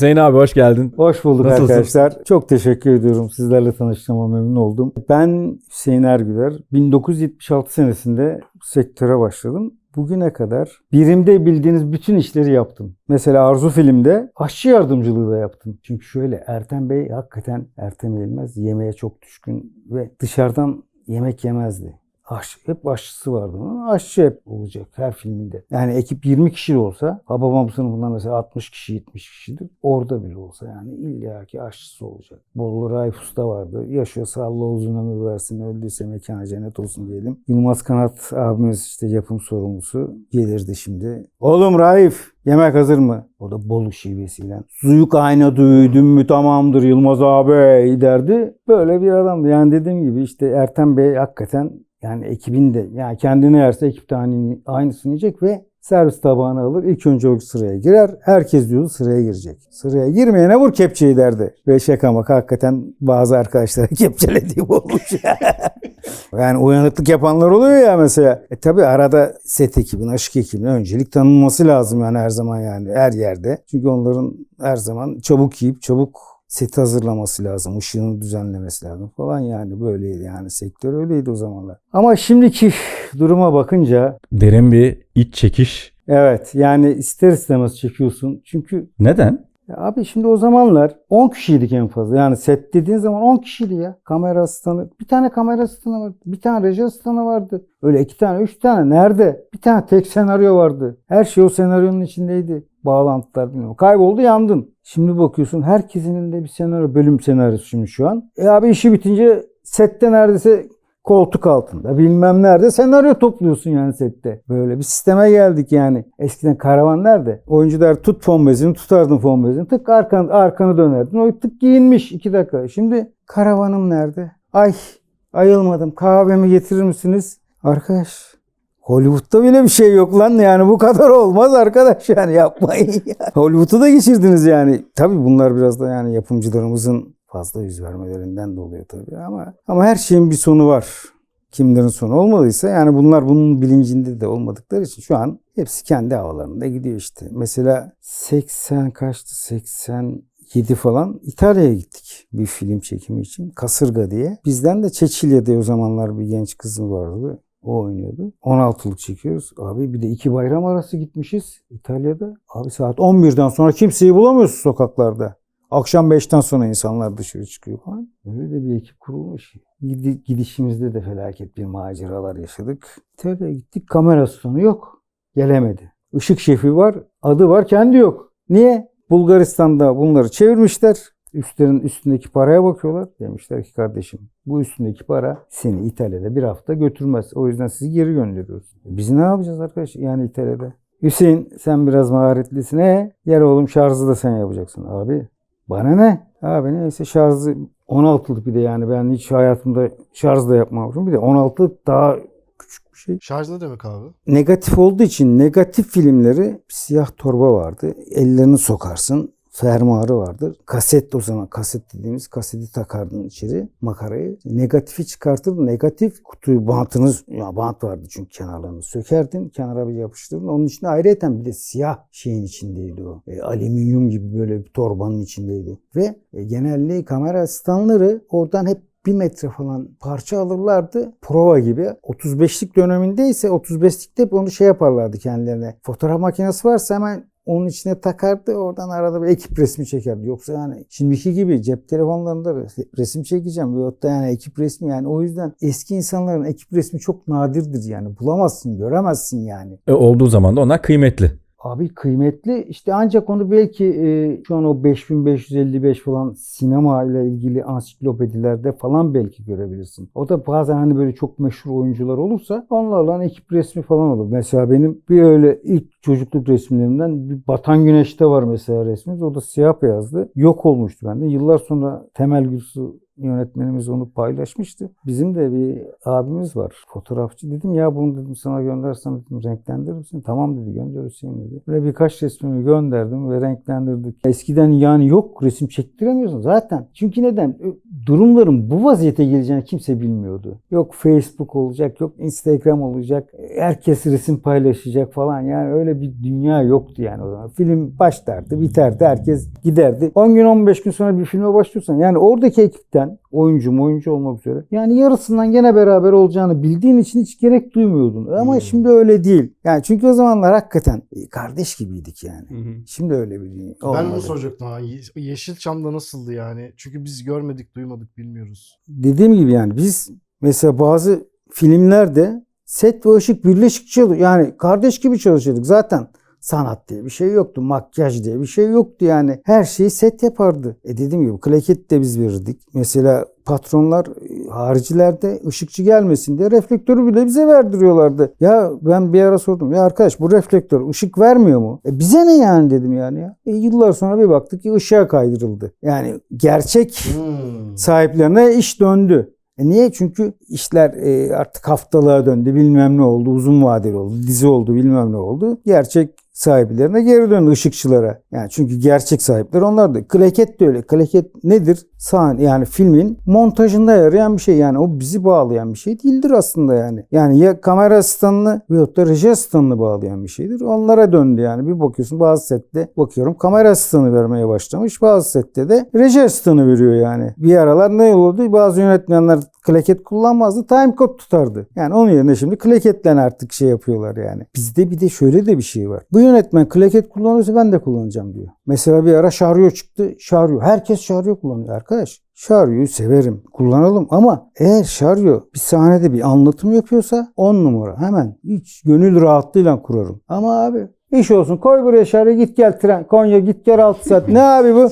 Hüseyin abi hoş geldin. Hoş bulduk Nasılsın? arkadaşlar. Çok teşekkür ediyorum. Sizlerle tanıştığıma memnun oldum. Ben Hüseyin Ergüler. 1976 senesinde sektöre başladım. Bugüne kadar birimde bildiğiniz bütün işleri yaptım. Mesela Arzu filmde aşçı yardımcılığı da yaptım. Çünkü şöyle Ertem Bey hakikaten Ertem Eğilmez yemeğe çok düşkün ve dışarıdan yemek yemezdi. Aş, hep aşçısı vardı onun. Aşçı hep olacak her filminde. Yani ekip 20 kişi olsa, Hababam sınıfından mesela 60 kişi 70 kişidir. Orada bile olsa yani illaki aşçısı olacak. Bolu Raif Usta vardı. Yaşıyorsa Allah uzun ömür versin. Öldüyse mekana cennet olsun diyelim. Yılmaz Kanat abimiz işte yapım sorumlusu gelirdi şimdi. Oğlum Raif yemek hazır mı? O da Bolu şivesiyle. Suyu kaynadı üydüm mü tamamdır Yılmaz abi derdi. Böyle bir adamdı. Yani dediğim gibi işte Ertem Bey hakikaten yani ekibin de yani kendine yerse ekip de aynı- aynısını yiyecek ve servis tabağını alır. İlk önce o sıraya girer. Herkes diyordu sıraya girecek. Sıraya girmeyene vur kepçeyi derdi. Ve şaka maka hakikaten bazı arkadaşlara kepçelediğim olmuş. yani uyanıklık yapanlar oluyor ya mesela. E tabi arada set ekibin, aşık ekibine öncelik tanınması lazım yani her zaman yani her yerde. Çünkü onların her zaman çabuk yiyip çabuk seti hazırlaması lazım. ışığını düzenlemesi lazım falan yani böyleydi yani sektör öyleydi o zamanlar. Ama şimdiki duruma bakınca Derin bir iç çekiş. evet yani ister istemez çekiyorsun. Çünkü Neden? ya abi şimdi o zamanlar 10 kişiydik en fazla. Yani set dediğin zaman 10 kişiydi ya. Kamera asistanı. Bir tane kamera asistanı vardı. Bir tane reji asistanı vardı. Öyle iki tane, üç tane. Nerede? Bir tane tek senaryo vardı. Her şey o senaryonun içindeydi. Bağlantılar bilmem. Kayboldu yandın. Şimdi bakıyorsun herkesin elinde bir senaryo. Bölüm senaryosu şimdi şu an. E abi işi bitince sette neredeyse koltuk altında bilmem nerede senaryo topluyorsun yani sette. Böyle bir sisteme geldik yani. Eskiden karavan nerede? Oyuncular tut fon bezini tutardın fon bezini tık arkan, arkanı dönerdin. O tık giyinmiş iki dakika. Şimdi karavanım nerede? Ay ayılmadım kahvemi getirir misiniz? Arkadaş Hollywood'da bile bir şey yok lan yani bu kadar olmaz arkadaş yani yapmayın ya. Hollywood'u da geçirdiniz yani. Tabii bunlar biraz da yani yapımcılarımızın fazla yüz vermelerinden de oluyor tabii ama ama her şeyin bir sonu var. Kimlerin sonu olmadıysa yani bunlar bunun bilincinde de olmadıkları için şu an hepsi kendi havalarında gidiyor işte. Mesela 80 kaçtı 87 falan İtalya'ya gittik bir film çekimi için. Kasırga diye. Bizden de Çeçilya'da o zamanlar bir genç kızım vardı. O oynuyordu. 16'lık çekiyoruz. Abi bir de iki bayram arası gitmişiz İtalya'da. Abi saat 11'den sonra kimseyi bulamıyorsun sokaklarda. Akşam 5'ten sonra insanlar dışarı çıkıyor falan. Öyle de bir ekip kurulmuş. Gidi- Gidişimizde de felaket bir maceralar yaşadık. İtalya'ya gittik. Kamera sonu yok. Gelemedi. Işık şefi var. Adı var. Kendi yok. Niye? Bulgaristan'da bunları çevirmişler. Üstlerin üstündeki paraya bakıyorlar. Demişler ki kardeşim bu üstündeki para seni İtalya'da bir hafta götürmez. O yüzden sizi geri gönderiyoruz. Biz ne yapacağız arkadaş yani İtalya'da? Hüseyin sen biraz maharetlisin. E yer oğlum şarjı da sen yapacaksın abi. Bana ne? Abi neyse şarjı 16'lık bir de yani ben hiç hayatımda şarj da yapmamışım. Bir de 16'lık daha küçük bir şey. Şarj ne demek abi? Negatif olduğu için negatif filmleri siyah torba vardı. Ellerini sokarsın. Fermuarı vardır. Kaset o zaman kaset dediğimiz kaseti takardın içeri makarayı. Negatifi çıkartırdın. Negatif kutuyu bantını ya bant vardı çünkü kenarlarını sökerdin. Kenara bir yapıştırdın. Onun içinde ayrıyeten bir de siyah şeyin içindeydi o. E, alüminyum gibi böyle bir torbanın içindeydi. Ve e, genellikle kamera asistanları oradan hep bir metre falan parça alırlardı. Prova gibi. 35'lik döneminde ise 35'likte hep onu şey yaparlardı kendilerine. Fotoğraf makinesi varsa hemen onun içine takardı. Oradan arada bir ekip resmi çekerdi. Yoksa yani şimdiki gibi cep telefonlarında res- resim çekeceğim. Veyahut da yani ekip resmi yani o yüzden eski insanların ekip resmi çok nadirdir yani. Bulamazsın, göremezsin yani. E, olduğu zaman da onlar kıymetli. Abi kıymetli işte ancak onu belki e, şu an o 5555 falan sinema ile ilgili ansiklopedilerde falan belki görebilirsin. O da bazen hani böyle çok meşhur oyuncular olursa onlarla ekip resmi falan olur. Mesela benim bir öyle ilk çocukluk resimlerimden bir Batan Güneş'te var mesela resmimiz. O da siyah beyazdı. Yok olmuştu bende. Yıllar sonra Temel Gürsu yönetmenimiz onu paylaşmıştı. Bizim de bir abimiz var fotoğrafçı. Dedim ya bunu dedim sana göndersem dedim renklendirir misin? Tamam dedi gönder dedi. Böyle birkaç resmimi gönderdim ve renklendirdik. Eskiden yani yok resim çektiremiyorsun zaten. Çünkü neden? Durumların bu vaziyete geleceğini kimse bilmiyordu. Yok Facebook olacak, yok Instagram olacak. Herkes resim paylaşacak falan. Yani öyle bir dünya yoktu yani o zaman. Film başlardı, biterdi. Herkes giderdi. 10 gün 15 gün sonra bir filme başlıyorsan yani oradaki ekipten oyuncu oyuncu olmak üzere yani yarısından gene beraber olacağını bildiğin için hiç gerek duymuyordun. Ama Hmm. şimdi öyle değil. Yani çünkü o zamanlar hakikaten kardeş gibiydik yani. Şimdi öyle bir dünya Ben bunu soracaktım ha. Ye- Yeşilçam'da nasıldı yani? Çünkü biz görmedik, duymadık, bilmiyoruz. dediğim gibi yani biz mesela bazı filmlerde set ve ışık birleşik çalışıyor. Yani kardeş gibi çalışıyorduk. Zaten sanat diye bir şey yoktu. Makyaj diye bir şey yoktu yani. Her şeyi set yapardı. E dediğim gibi klaket de biz verirdik. Mesela patronlar e, haricilerde ışıkçı gelmesin diye reflektörü bile bize verdiriyorlardı. Ya ben bir ara sordum. Ya arkadaş bu reflektör ışık vermiyor mu? E bize ne yani dedim yani ya. E yıllar sonra bir baktık ki ışığa kaydırıldı. Yani gerçek Hmm. sahiplerine iş döndü. E niye? Çünkü işler e, artık haftalığa döndü. Bilmem ne oldu. Uzun vadeli oldu. Dizi oldu. Bilmem ne oldu. Gerçek sahiplerine geri döndü ışıkçılara. Yani çünkü gerçek sahipler onlardı. Klaket de öyle. Klaket nedir? Sahne yani filmin montajında yarayan bir şey. Yani o bizi bağlayan bir şey değildir aslında yani. Yani ya kamera asistanını veyahut da reji asistanını bağlayan bir şeydir. Onlara döndü yani. Bir bakıyorsun bazı sette bakıyorum kamera asistanı vermeye başlamış. Bazı sette de reji asistanı veriyor yani. Bir aralar ne olurdu? Bazı yönetmenler klaket kullanmazdı. Time code tutardı. Yani onun yerine şimdi klaketle artık şey yapıyorlar yani. Bizde bir de şöyle de bir şey var. Bu yönetmen klaket kullanıyorsa ben de kullanacağım diyor. Mesela bir ara şaryo çıktı. Şaryo. Herkes şaryo kullanıyor arkadaş. Şaryoyu severim. Kullanalım ama eğer şaryo bir sahnede bir anlatım yapıyorsa 10 numara. Hemen hiç gönül rahatlığıyla kurarım. Ama abi iş olsun koy buraya şaryo git gel tren. Konya git gel 6 saat. ne abi bu?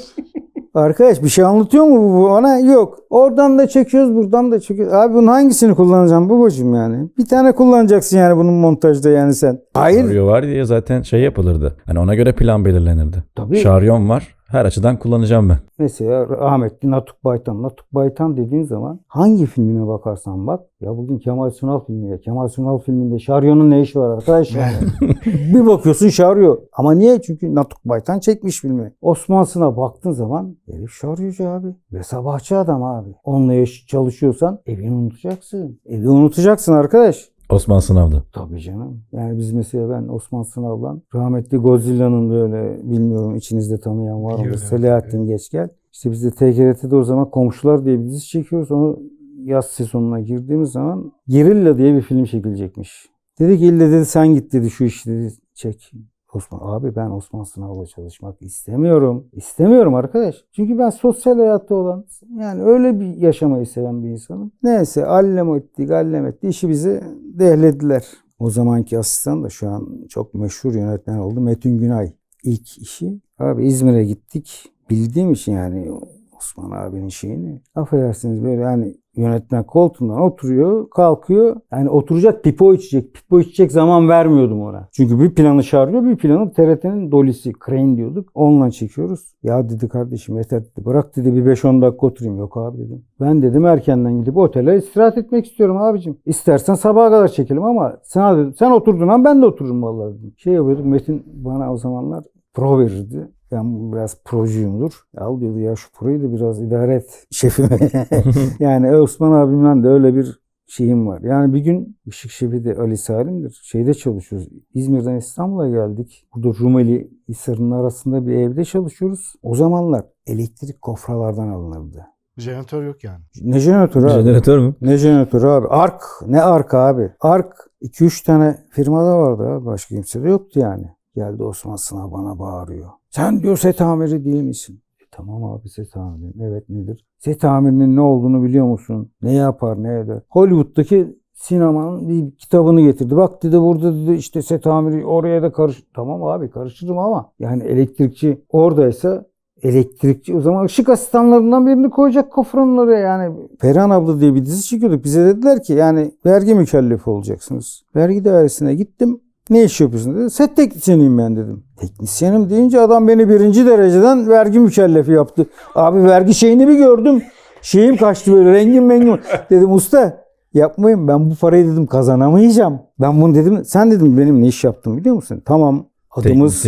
Arkadaş bir şey anlatıyor mu bu bana? Yok. Oradan da çekiyoruz, buradan da çekiyoruz. Abi bunun hangisini kullanacağım babacığım yani? Bir tane kullanacaksın yani bunun montajda yani sen. Hayır. Şaryo var diye zaten şey yapılırdı. Hani ona göre plan belirlenirdi. Tabii. Şaryon var. Her açıdan kullanacağım ben. Mesela rahmetli Natuk Baytan. Natuk Baytan dediğin zaman hangi filmine bakarsan bak. Ya bugün Kemal Sunal filminde. Kemal Sunal filminde Şaryo'nun ne işi var arkadaş? yani? bir bakıyorsun Şaryo. Ama niye? Çünkü Natuk Baytan çekmiş filmi. Osmanlı'sına baktığın zaman herif Şaryocu abi. Ve sabahçı adam abi. Onunla çalışıyorsan evini unutacaksın. Evi unutacaksın arkadaş. Osman Sınav'dı. Tabii canım. Yani biz mesela ben Osman Sınav'la rahmetli Godzilla'nın böyle bilmiyorum içinizde tanıyan var mı? Selahattin Geçgel. İşte biz de TGRT'de o zaman Komşular diye bir dizi çekiyoruz. Onu yaz sezonuna girdiğimiz zaman Gerilla diye bir film çekilecekmiş. Dedi ki ille dedi sen git dedi şu işi dedi çek. Osman abi ben Osman Sınav'la çalışmak istemiyorum. İstemiyorum arkadaş. Çünkü ben sosyal hayatta olan yani öyle bir yaşamayı seven bir insanım. Neyse allem etti gallem etti işi bizi dehlediler. O zamanki asistan da şu an çok meşhur yönetmen oldu. Metin Günay. İlk işi. Abi İzmir'e gittik. Bildiğim için yani Osman abinin şeyini. Affedersiniz böyle yani yönetmen koltuğundan oturuyor, kalkıyor. Yani oturacak pipo içecek. Pipo içecek zaman vermiyordum ona. Çünkü bir planı şarjıyor, bir planı TRT'nin dolisi. Crane diyorduk. Onunla çekiyoruz. Ya dedi kardeşim yeter dedi. Bırak dedi bir 5-10 dakika oturayım. Yok abi dedim. Ben dedim erkenden gidip otele istirahat etmek istiyorum abicim. İstersen sabaha kadar çekelim ama sana dedim, sen oturduğun an ben de otururum vallahi dedim. Şey yapıyorduk Metin bana o zamanlar pro verirdi. Ben biraz procuyumdur. Al diyordu ya şu proyu da biraz idare et şefime. yani Osman abimle de öyle bir şeyim var. Yani bir gün Işık Şefi de Ali Salim'dir. Şeyde çalışıyoruz. İzmir'den İstanbul'a geldik. Burada Rumeli Hisarı'nın arasında bir evde çalışıyoruz. O zamanlar elektrik kofralardan alınırdı. Jeneratör yok yani. Ne jeneratörü abi? Jeneratör mü? Ne jeneratörü abi? Ark. Ne ark abi? Ark 2-3 tane firmada vardı abi. Başka kimse de yoktu yani. Geldi Osman Sınav bana bağırıyor. Sen diyor set amiri değil misin? E, tamam abi set amiriyim. Evet nedir? Set amirinin ne olduğunu biliyor musun? Ne yapar ne eder? Hollywood'daki sinemanın bir kitabını getirdi. Bak dedi burada dedi işte set amiri oraya da karış. Tamam abi karıştırdım ama yani elektrikçi oradaysa elektrikçi o zaman ışık asistanlarından birini koyacak kofranın oraya yani. Perihan abla diye bir dizi çekiyorduk. Bize dediler ki yani vergi mükellefi olacaksınız. Vergi dairesine gittim. Ne iş yapıyorsun dedi. Set teknisyeniyim ben dedim. Teknisyenim deyince adam beni birinci dereceden vergi mükellefi yaptı. Abi vergi şeyini bir gördüm. Şeyim kaçtı böyle rengim mengim. Dedim usta yapmayın ben bu parayı dedim kazanamayacağım. Ben bunu dedim sen dedim benim ne iş yaptım biliyor musun? Tamam adımız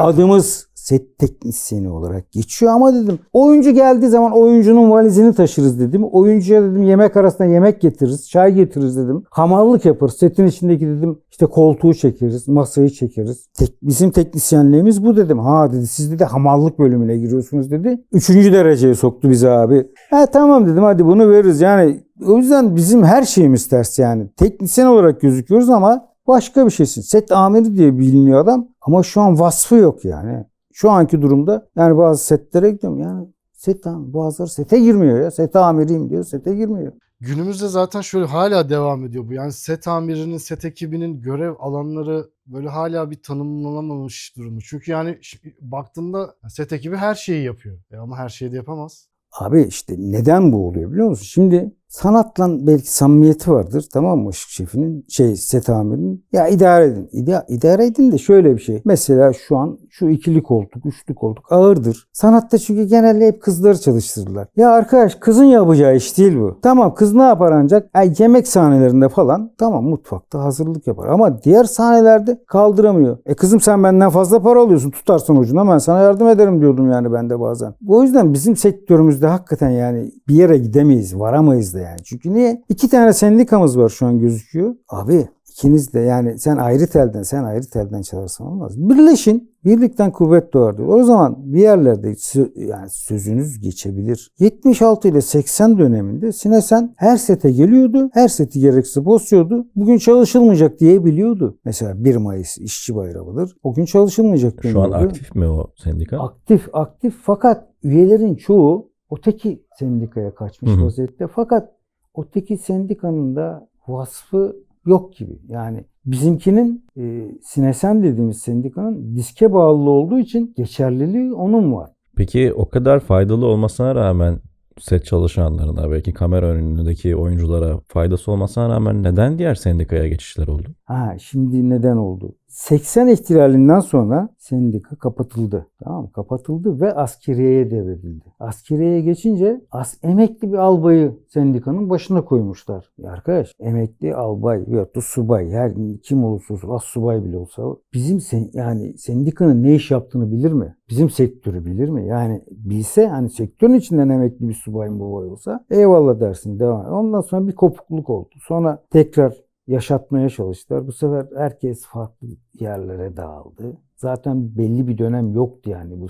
adımız set teknisyeni olarak geçiyor ama dedim oyuncu geldiği zaman oyuncunun valizini taşırız dedim. Oyuncuya dedim yemek arasında yemek getiririz, çay getiririz dedim. Hamallık yaparız. Setin içindeki dedim işte koltuğu çekeriz, masayı çekeriz. Tek, bizim teknisyenliğimiz bu dedim. Ha dedi siz de hamallık bölümüne giriyorsunuz dedi. Üçüncü dereceye soktu bizi abi. Ha tamam dedim hadi bunu veririz. Yani o yüzden bizim her şeyimiz ters yani. Teknisyen olarak gözüküyoruz ama başka bir şeysin. Set amiri diye biliniyor adam ama şu an vasfı yok yani. Şu anki durumda yani bazı setlere gidiyorum yani set bazıları sete girmiyor ya. Set amiriyim diyor sete girmiyor. Günümüzde zaten şöyle hala devam ediyor bu. Yani set amirinin, set ekibinin görev alanları böyle hala bir tanımlanamamış durumu. Çünkü yani baktığında set ekibi her şeyi yapıyor. E ama her şeyi de yapamaz. Abi işte neden bu oluyor biliyor musun? Şimdi sanatla belki samimiyeti vardır tamam mı ışık şefinin şey set amirinin. Ya idare edin. İda, idare edin de şöyle bir şey. Mesela şu an şu ikili koltuk, üçlü koltuk ağırdır. Sanatta çünkü genelde hep kızları çalıştırırlar. Ya arkadaş kızın yapacağı iş değil bu. Tamam kız ne yapar ancak? Ay, yemek sahnelerinde falan tamam mutfakta hazırlık yapar. Ama diğer sahnelerde kaldıramıyor. E kızım sen benden fazla para alıyorsun tutarsın ucuna ben sana yardım ederim diyordum yani ben de bazen. O yüzden bizim sektörümüzde hakikaten yani bir yere gidemeyiz, varamayız da yani. Çünkü niye? İki tane sendikamız var şu an gözüküyor. Abi ikiniz de yani sen ayrı telden sen ayrı telden çalarsan olmaz. Birleşin. Birlikten kuvvet doğar diyor. O zaman bir yerlerde yani sözünüz geçebilir. 76 ile 80 döneminde Sinesen her sete geliyordu. Her seti gerekse bozuyordu. Bugün çalışılmayacak diye biliyordu. Mesela 1 Mayıs işçi bayramıdır. O gün çalışılmayacak Şu an aktif mi o sendika? Aktif aktif fakat üyelerin çoğu öteki sendikaya kaçmış Hı hı. vaziyette. Fakat öteki sendikanın da vasfı yok gibi. Yani bizimkinin e, Sinesen dediğimiz sendikanın diske bağlı olduğu için geçerliliği onun var. Peki o kadar faydalı olmasına rağmen set çalışanlarına belki kamera önündeki oyunculara faydası olmasına rağmen neden diğer sendikaya geçişler oldu? Ha şimdi neden oldu? 80 ihtilalinden sonra sendika kapatıldı. Tamam mı? Kapatıldı ve askeriyeye devredildi. Askeriyeye geçince as emekli bir albayı sendikanın başına koymuşlar. Ya arkadaş emekli albay veyahut da subay her kim olursa olsun az subay bile olsa bizim sen, yani sendikanın ne iş yaptığını bilir mi? Bizim sektörü bilir mi? Yani bilse hani sektörün içinden emekli bir subay mı olsa eyvallah dersin devam. Ondan sonra bir kopukluk oldu. Sonra tekrar yaşatmaya çalıştılar. Bu sefer herkes farklı yerlere dağıldı. Zaten belli bir dönem yoktu yani bu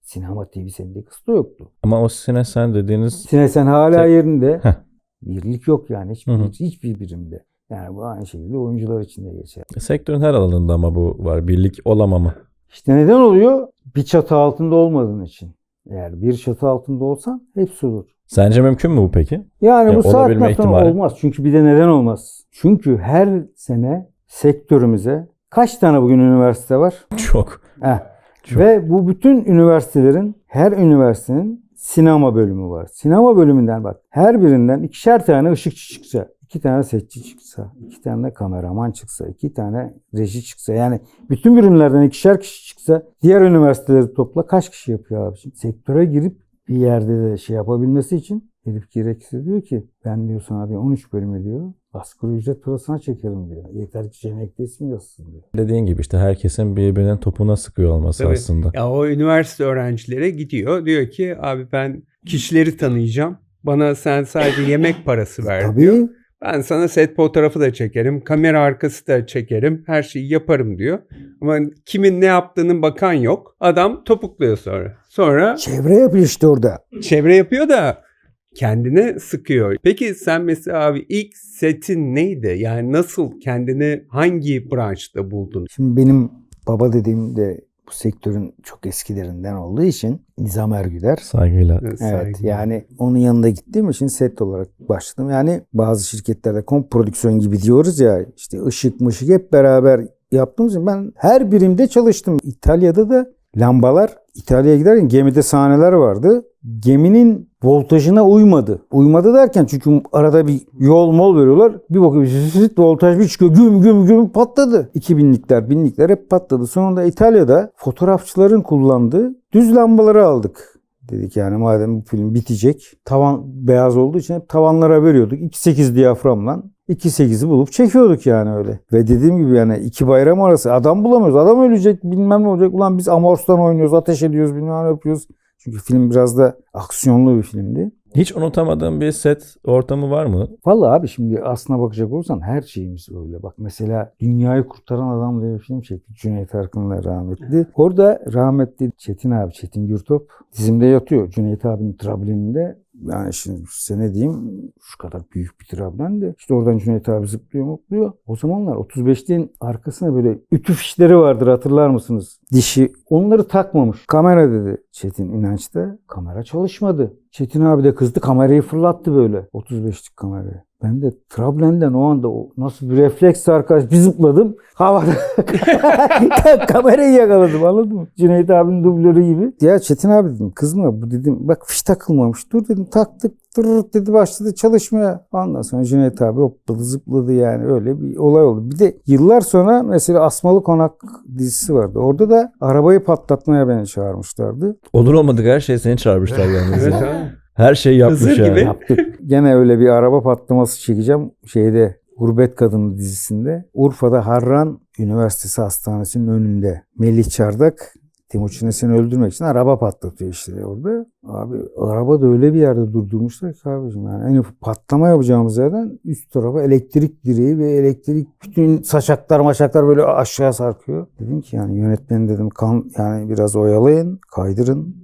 sinema TV sendikası da yoktu. Ama o Sinesen dediğiniz Sinesen hala Tek- yerinde. Heh. Birlik yok yani hiçbir, Hı hı. hiçbir birimde. Yani bu aynı şekilde oyuncular için de geçer. sektörün her alanında ama bu var. Birlik olamama. İşte neden oluyor? Bir çatı altında olmadığın için. Eğer bir çatı altında olsan hepsi olur. Sence mümkün mü bu peki? Yani Ya bu saatten sonra ihtimali. olmaz. Çünkü bir de neden olmaz? Çünkü her sene sektörümüze kaç tane bugün üniversite var? Çok. Heh. Çok. Ve bu bütün üniversitelerin, her üniversitenin sinema bölümü var. Sinema bölümünden bak. Her birinden ikişer tane ışıkçı çıksa, iki tane setçi çıksa, iki tane kameraman çıksa, iki tane reji çıksa. Yani bütün bölümlerden ikişer kişi çıksa diğer üniversiteleri topla kaç kişi yapıyor abi? Şimdi sektöre girip bir yerde de şey yapabilmesi için herif gerekirse diyor ki ben diyor sana diyor 13 bölümü diyor asgari ücret parasına çekerim diyor. Yeter ki Cenek'te ismi yazsın diyor. Dediğin gibi işte herkesin birbirinin topuna sıkıyor olması Tabii. aslında. Ya o üniversite öğrencilere gidiyor. Diyor ki abi ben kişileri tanıyacağım. Bana sen sadece yemek parası ver diyor. Tabii Ben sana set fotoğrafı da çekerim. Kamera arkası da çekerim. Her şeyi yaparım diyor. Ama kimin ne yaptığının bakan yok. Adam topukluyor sonra. Sonra çevre yapıyor işte orada. çevre yapıyor da kendine sıkıyor. Peki sen mesela abi ilk setin neydi? Yani nasıl kendini hangi branşta buldun? Şimdi benim baba dediğim de bu sektörün çok eskilerinden olduğu için Nizam Ergüder. Saygıyla. Evet Saygı. yani onun yanında gittiğim için set olarak başladım. Yani bazı şirketlerde komp prodüksiyon gibi diyoruz ya işte ışık mışık hep beraber yaptığımız için ben her birimde çalıştım. İtalya'da da lambalar İtalya'ya giderken gemide sahneler vardı. Geminin voltajına uymadı. Uymadı derken çünkü arada bir yol mol veriyorlar. Bir bakıyor zıt voltaj bir çıkıyor güm güm güm patladı. 2000'likler binlikler hep patladı. Sonunda İtalya'da fotoğrafçıların kullandığı düz lambaları aldık. Dedik yani madem bu film bitecek. Tavan beyaz olduğu için hep tavanlara veriyorduk. 2.8 diyaframla 2.8'i bulup çekiyorduk yani öyle. Ve dediğim gibi yani iki bayram arası adam bulamıyoruz. Adam ölecek bilmem ne olacak. Ulan biz Amors'tan oynuyoruz, ateş ediyoruz bilmem ne yapıyoruz. Çünkü film biraz da aksiyonlu bir filmdi. Hiç unutamadığın bir set ortamı var mı? Vallahi abi şimdi aslına bakacak olursan her şeyimiz öyle. Bak mesela Dünyayı Kurtaran Adam diye bir film çektik. Cüneyt Arkın'la rahmetli. Orada rahmetli Çetin abi, Çetin Gürtop dizimde yatıyor. Cüneyt abinin trablininde. Yani şimdi size ne diyeyim şu kadar büyük bir trablen de işte oradan Cüneyt abi zıplıyor mutluyor. O zamanlar 35'liğin arkasına böyle ütü fişleri vardır hatırlar mısınız? Dişi. Onları takmamış. Kamera dedi Çetin inançta. Kamera çalışmadı. Çetin abi de kızdı kamerayı fırlattı böyle. 35'lik kamerayı. Ben de Trablen'den o anda o nasıl bir refleks arkadaş bir zıpladım. Havada kamerayı yakaladım anladın mı? Cüneyt abinin dublörü gibi. Ya Çetin abi dedim kızma bu dedim bak fiş takılmamış. Dur dedim taktık tırırt dedi başladı çalışmaya. Ondan sonra Cüneyt abi hopladı zıpladı yani öyle bir olay oldu. Bir de yıllar sonra mesela Asmalı Konak dizisi vardı. Orada da arabayı patlatmaya beni çağırmışlardı. Olur olmadık her şeyi seni çağırmışlar yalnız. Evet. Her şeyi yapmış Hızır yani. gibi. Yaptık. Gene öyle bir araba patlaması çekeceğim. Şeyde Gurbet Kadını dizisinde. Urfa'da Harran Üniversitesi Hastanesi'nin önünde. Melih Çardak Timuçin Esen'i öldürmek için araba patlatıyor işte orada. Abi araba da öyle bir yerde durdurmuşlar ki abicim yani en ufak patlama yapacağımız yerden üst tarafa elektrik direği ve elektrik bütün saçaklar maçaklar böyle aşağı sarkıyor. Dedim ki yani yönetmen dedim kan yani biraz oyalayın kaydırın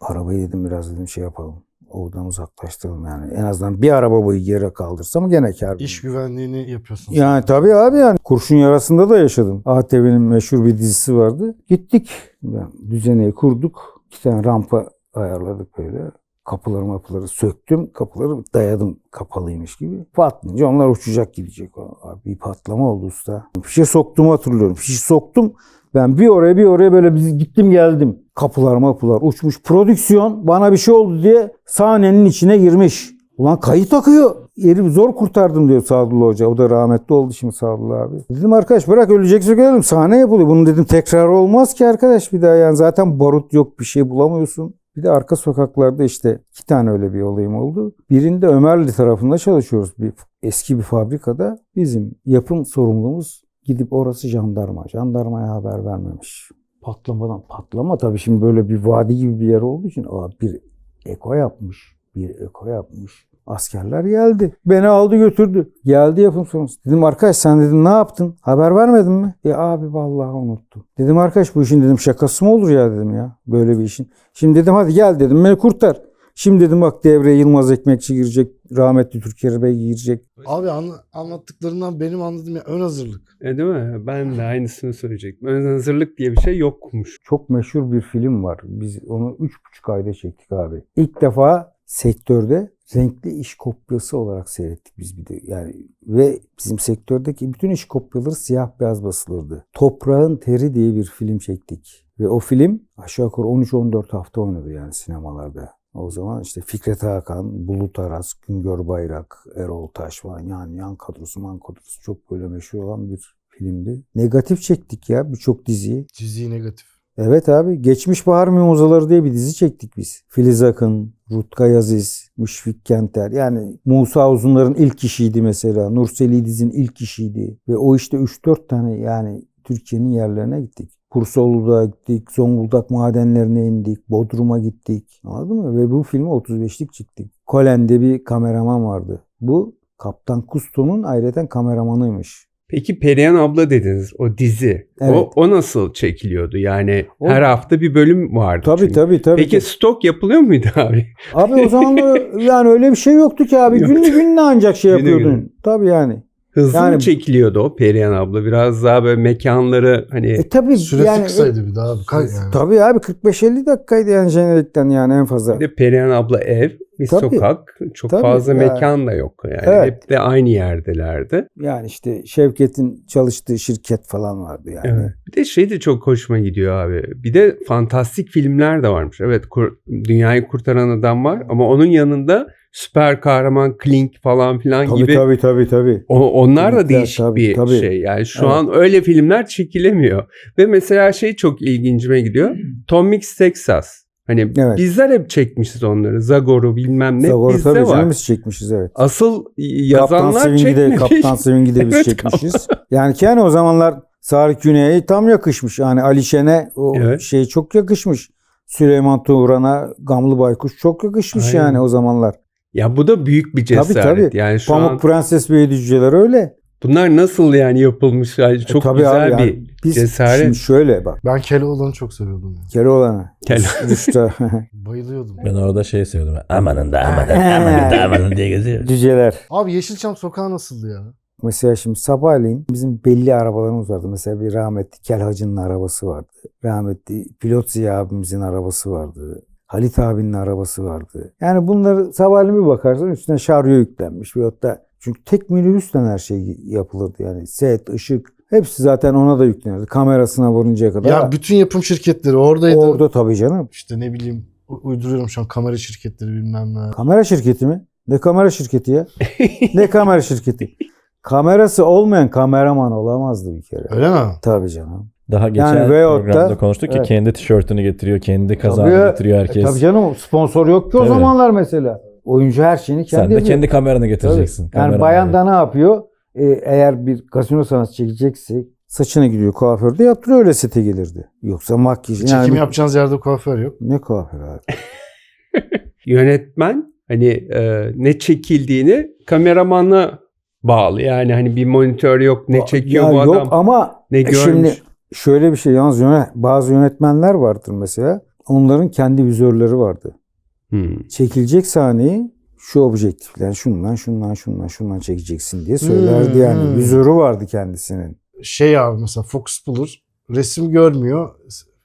arabayı dedim biraz dedim şey yapalım. Oradan uzaklaştıralım yani. En azından bir araba boyu yere kaldırsam gene kar. İş güvenliğini yapıyorsun. Yani tabii abi yani kurşun yarasında da yaşadım. ATV'nin meşhur bir dizisi vardı. Gittik. Yani düzeneyi kurduk. İki tane rampa ayarladık böyle. Kapıları mapıları söktüm. Kapıları dayadım kapalıymış gibi. Patlayınca onlar uçacak gidecek. Abi bir patlama oldu usta. Fişe soktuğumu hatırlıyorum. Fişi soktum. Ben bir oraya bir oraya böyle biz gittim geldim. Kapılar mapılar uçmuş. Prodüksiyon bana bir şey oldu diye sahnenin içine girmiş. Ulan kayıt akıyor. Yeri zor kurtardım diyor Sadullah Hoca. O da rahmetli oldu şimdi Sadullah abi. Dedim arkadaş bırak öleceksek ölelim. Sahne yapılıyor. Bunun dedim tekrar olmaz ki arkadaş bir daha yani. Zaten barut yok bir şey bulamıyorsun. Bir de arka sokaklarda işte iki tane öyle bir olayım oldu. Birinde Ömerli tarafında çalışıyoruz. Bir eski bir fabrikada. Bizim yapım sorumlumuz gidip orası jandarma. Jandarmaya haber vermemiş. Patlamadan patlama tabii şimdi böyle bir vadi gibi bir yer olduğu için aa, bir eko yapmış. Bir eko yapmış. Askerler geldi. Beni aldı götürdü. Geldi yapım sonrası. Dedim arkadaş sen dedim ne yaptın? Haber vermedin mi? E abi vallahi unuttum. Dedim arkadaş bu işin dedim şakası mı olur ya dedim ya. Böyle bir işin. Şimdi dedim hadi gel dedim beni kurtar. Şimdi dedim bak devreye Yılmaz Ekmekçi girecek. Rahmetli Türker Bey girecek. Abi anla- anlattıklarından benim anladığım ya ön hazırlık. E, değil mi? Ben de aynısını söyleyecektim. Ön hazırlık diye bir şey yokmuş. Çok meşhur bir film var. Biz onu 3,5 ayda çektik abi. İlk defa sektörde renkli iş kopyası olarak seyrettik biz bir de. Yani ve bizim sektördeki bütün iş kopyaları siyah beyaz basılırdı. Toprağın Teri diye bir film çektik. Ve o film aşağı yukarı 13-14 hafta oynadı yani sinemalarda. O zaman işte Fikret Hakan, Bulut Aras, Güngör Bayrak, Erol Taş falan yani yan kadrosu man kadrosu çok böyle meşhur olan bir filmdi. Negatif çektik ya birçok diziyi. Cizi negatif. Evet abi. Geçmiş Bahar Mimozaları diye bir dizi çektik biz. Filiz Akın, Rutkay Aziz, Müşfik Kenter. Yani Musa Uzunlar'ın ilk işiydi mesela. Nurseli Diz'in ilk işiydi. Ve o işte 3-4 tane yani Türkiye'nin yerlerine gittik. Kursoğlu'da gittik, Zonguldak madenlerine indik, Bodrum'a gittik. Anladın mı? Ve bu filme 35'lik çıktık. Kolen'de bir kameraman vardı. Bu Kaptan Kusto'nun ayrıca kameramanıymış. Peki Perihan abla dediniz o dizi. Evet. O, o nasıl çekiliyordu? Yani O- her hafta bir bölüm vardı. Tabii çünkü. tabii tabii. Peki stok yapılıyor muydu abi? Abi o zaman yani öyle bir şey yoktu ki abi. Yok. Günlü gününe ancak şey Günü yapıyordun. günü. Tabii yani. Hızlı Yani- mı çekiliyordu o Perihan abla? Biraz daha böyle mekanları hani E tabii Süresi yani. kısaydı bir daha abi. Kay- yani. Tabii abi 45-50 dakikaydı yani jenerikten yani en fazla. bir de Perihan abla ev, bir Tabii. sokak. Çok Tabii fazla yani. mekan da yok. Yani Evet. hep de aynı yerdelerdi. Yani işte Şevket'in çalıştığı şirket falan vardı yani. Evet. Bir de şey de çok hoşuma gidiyor abi. Bir de fantastik filmler de varmış. Evet kur- Dünyayı Kurtaran Adam var ama onun yanında süper kahraman Klink falan filan Tabii gibi tabii tabii tabii. O, onlar da Klinkler, değişik tabii, bir tabii. şey. Yani şu Evet. an öyle filmler çekilemiyor. Ve mesela şey çok ilgincime gidiyor. Tom Mix Texas. Hani Evet. bizler hep çekmişiz onları. Zagor'u bilmem ne Zagor'u bizde tabii var. biz çekmişiz evet. Asıl Kaptan yazanlar Swing'i de, çekmemiş. Kaptan Swing'i de biz Evet, çekmişiz. Yani ki hani o zamanlar Sarık Güney'e tam yakışmış. Yani Ali Şen'e o Evet. şey çok yakışmış. Süleyman Turan'a Gamlı Baykuş çok yakışmış Aynen. yani o zamanlar. Ya bu da büyük bir cesaret. tabii. Yani şu Pamuk an Prenses ve Yedi Cüceler öyle. bunlar nasıl yani yapılmış? Yani çok E tabii güzel abi, yani bir biz cesaret. Şimdi şöyle bak. Ben Keloğlan'ı çok seviyordum. Ya. Keloğlan'a. Kel- Rüştü. Bayılıyordum. Ben orada şey seviyordum. Amanın da amanın amanın da amanın diye geziyor. Cüceler. Abi Yeşilçam sokağı nasıldı ya? Mesela şimdi sabahleyin bizim belli arabalarımız vardı. Mesela bir rahmetli Kel Hacı'nın arabası vardı. Rahmetli Pilot Ziya abimizin arabası vardı. Halit abinin arabası vardı. Yani bunları sabahleyin bir bakarsan üstüne şaryo yüklenmiş. Veyahut da çünkü tek minibüsten her şey yapılırdı. Yani set, ışık hepsi zaten ona da yüklenirdi. Kamerasına varıncaya kadar. Ya bütün yapım şirketleri oradaydı. Orada tabii canım. İşte ne bileyim uyduruyorum şu an kamera şirketleri bilmem ne. Kamera şirketi mi? Ne kamera şirketi ya? ne kamera şirketi? Kamerası olmayan kameraman olamazdı bir kere. Öyle mi? Tabii canım. Daha geçen Yani veyahut da- programda konuştuk ki Evet. kendi tişörtünü getiriyor, kendi kazağını Tabii. getiriyor E herkes. tabii canım sponsor yok ki o zamanlar mesela. Oyuncu her şeyini kendi Sen de yapıyor. kendi kameranı Tabii. getireceksin. Yani Kameramanı. bayan da ne yapıyor? Ee, eğer bir gazino sanatçı çekecekse saçına gidiyor kuaförde yaptırıyor öyle sete gelirdi. Yoksa makyaj. Çekim Yani, yapacağınız yerde kuaför yok. ne kuaför abi? Yönetmen hani e, ne çekildiğini kameramana bağlı. Yani hani bir monitör yok ne çekiyor Ya bu yok adam ama ne görmüş. şimdi şöyle bir şey yalnız yöne, bazı yönetmenler vardır mesela. Onların kendi vizörleri vardı. Hmm. Çekilecek sahneyi şu objektifler şundan şundan şundan şundan çekeceksin diye söylerdi Hmm, yani. Vizörü vardı kendisinin. Şey abi mesela Fox bulur. Resim görmüyor.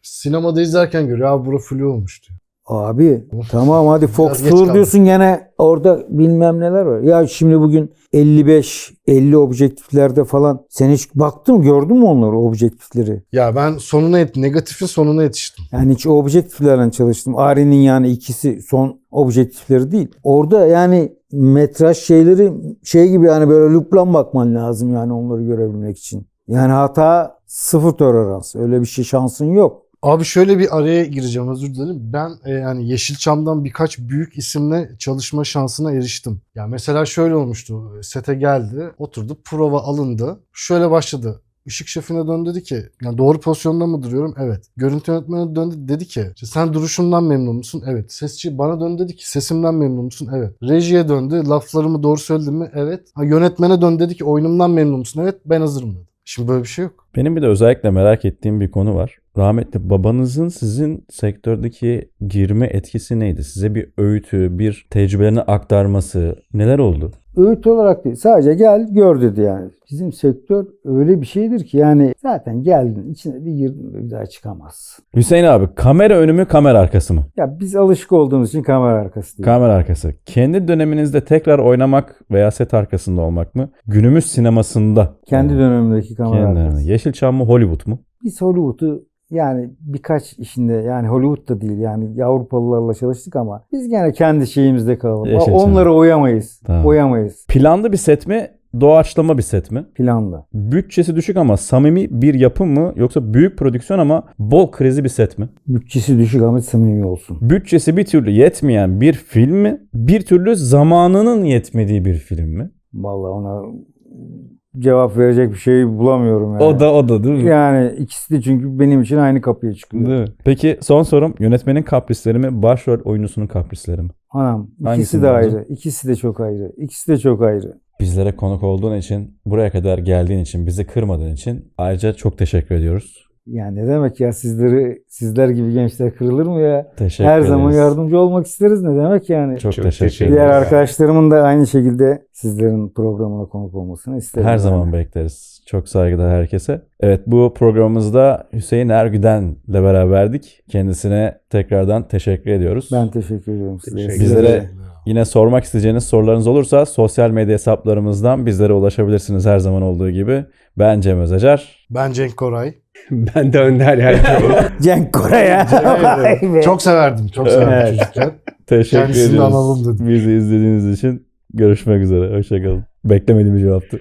Sinemada izlerken görüyor. Abi bura flu olmuş diyor. Abi tamam hadi Fox Tour diyorsun gene orada bilmem neler var. Ya şimdi bugün 55 50 objektiflerde falan sen hiç baktın mı gördün mü onları objektifleri? Ya ben sonuna et, negatifin sonuna yetiştim. Yani hiç objektiflerle çalıştım. Ari'nin yani ikisi son objektifleri değil. Orada yani metraj şeyleri şey gibi yani böyle luplan bakman lazım yani onları görebilmek için. Yani hata sıfır tolerans. Öyle bir şey şansın yok. Abi şöyle bir araya gireceğim özür dilerim. Ben e, yani Yeşilçam'dan birkaç büyük isimle çalışma şansına eriştim. Ya mesela şöyle olmuştu. Sete geldi, oturdu, prova alındı. Şöyle başladı. Işık şefine döndü dedi ki yani doğru pozisyonda mı duruyorum? Evet. Görüntü yönetmenine döndü dedi ki sen duruşumdan memnun musun? Evet. Sesçi bana döndü dedi ki sesimden memnun musun? Evet. Rejiye döndü laflarımı doğru söyledim mi? Evet. Ha, yönetmene döndü dedi ki oyunumdan memnun musun? Evet ben hazırım dedi. Şimdi böyle bir şey yok. Benim bir de özellikle merak ettiğim bir konu var. Rahmetli babanızın sizin sektördeki girme etkisi neydi? Size bir öğütü, bir tecrübelerini aktarması neler oldu? öğüt olarak değil. Sadece gel gör dedi yani. Bizim sektör öyle bir şeydir ki yani zaten geldin içine bir girdin bir daha çıkamazsın. Hüseyin abi kamera önü mü kamera arkası mı? Ya biz alışık olduğumuz için kamera arkası değil. Kamera arkası. Kendi döneminizde tekrar oynamak veya set arkasında olmak mı? Günümüz sinemasında. Kendi dönemindeki kamera Kendi arkası. döneminde. Yeşilçam mı Hollywood mu? Biz Hollywood'u yani birkaç işinde yani Hollywood da değil yani Avrupalılarla çalıştık ama biz gene kendi şeyimizde kalalım. Yeşilçam. Onları oyamayız. Tamam. Oyamayız. Planlı bir set mi? Doğaçlama bir set mi? Planla. Bütçesi düşük ama samimi bir yapım mı? Yoksa büyük prodüksiyon ama bol krizi bir set mi? Bütçesi düşük ama samimi olsun. Bütçesi bir türlü yetmeyen bir film mi? Bir türlü zamanının yetmediği bir film mi? Vallahi ona cevap verecek bir şey bulamıyorum yani. O da o da değil mi? Yani ikisi de çünkü benim için aynı kapıya çıkıyor. Değil mi? Peki son sorum yönetmenin kaprisleri mi? Başrol oyuncusunun kaprisleri mi? Anam ikisi Hangisini de ayrı. İkisi de çok ayrı. İkisi de çok ayrı. Bizlere konuk olduğun için, buraya kadar geldiğin için, bizi kırmadığın için ayrıca çok teşekkür ediyoruz. Yani ne demek ya sizleri sizler gibi gençler kırılır mı ya? Teşekkür Her ederiz. zaman yardımcı olmak isteriz ne demek yani? Çok, Çok teşekkür ederiz. Diğer arkadaşlarımın da aynı şekilde sizlerin programına konuk olmasını isterim. Her yani. zaman bekleriz. Çok saygılar herkese. Evet bu programımızda Hüseyin Ergüden'le beraberdik. Kendisine tekrardan teşekkür ediyoruz. Ben teşekkür ediyorum size. Teşekkür Bizlere Yine sormak isteyeceğiniz sorularınız olursa sosyal medya hesaplarımızdan bizlere ulaşabilirsiniz her zaman olduğu gibi. Ben Cem Özacar. Ben Cenk Koray. Ben de Önder Yelçin. Cenk Koray'a. Vay be. çok severdim. Çok severdim Evet. çocukken. Teşekkür Kendisini de analım dedim. Bizi izlediğiniz için görüşmek üzere. Hoşçakalın. Beklemediğim bir cevaptı.